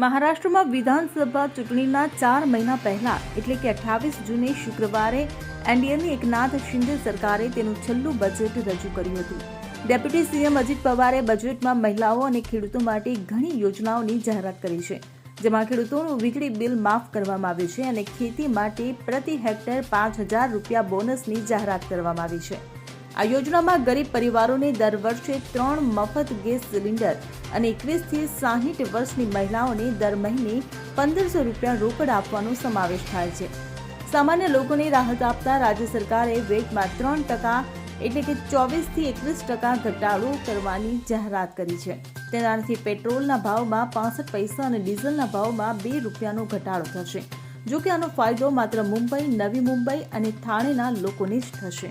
મહારાષ્ટ્રમાં વિધાનસભા ચૂંટણીના ચાર મહિના પહેલા, એટલે કે અઠ્ઠાવીસ જૂને શુક્રવારે, એનડીએની એકનાથ શિંદે સરકારે તેનું છેલ્લું બજેટ રજૂ કર્યું હતું. ડેપ્યુટી સીએમ અજીત પવારે બજેટમાં મહિલાઓ અને ખેડૂતો માટે ઘણી યોજનાઓની જાહેરાત કરી છે, જેમાં ખેડૂતોનું વીજળી બિલ માફ કરવામાં આવ્યું છે અને ખેતી માટે પ્રતિ હેક્ટર પાંચ હજાર રૂપિયા બોનસની જાહેરાત કરવામાં આવી છે. આ યોજનામાં ગરીબ પરિવારોને દર વર્ષે ત્રણ મફત ગેસ સિલિન્ડર અને એકવીસથી સાહીઠ વર્ષની મહિલાઓને દર મહિને પંદરસો રૂપિયા રોકડ આપવાનો સમાવેશ થાય છે. સામાન્ય લોકોને રાહત આપતા રાજ્ય સરકારે વેટમાં ત્રણ ટકા એટલે કે ચોવીસથી એકવીસ ટકા ઘટાડો કરવાની જાહેરાત કરી છે. તેનાથી પેટ્રોલના ભાવમાં પાસઠ પૈસા અને ડીઝલના ભાવમાં બે રૂપિયાનો ઘટાડો થશે. જો કે આનો ફાયદો માત્ર મુંબઈ, નવી મુંબઈ અને થાણેના લોકોને જ થશે.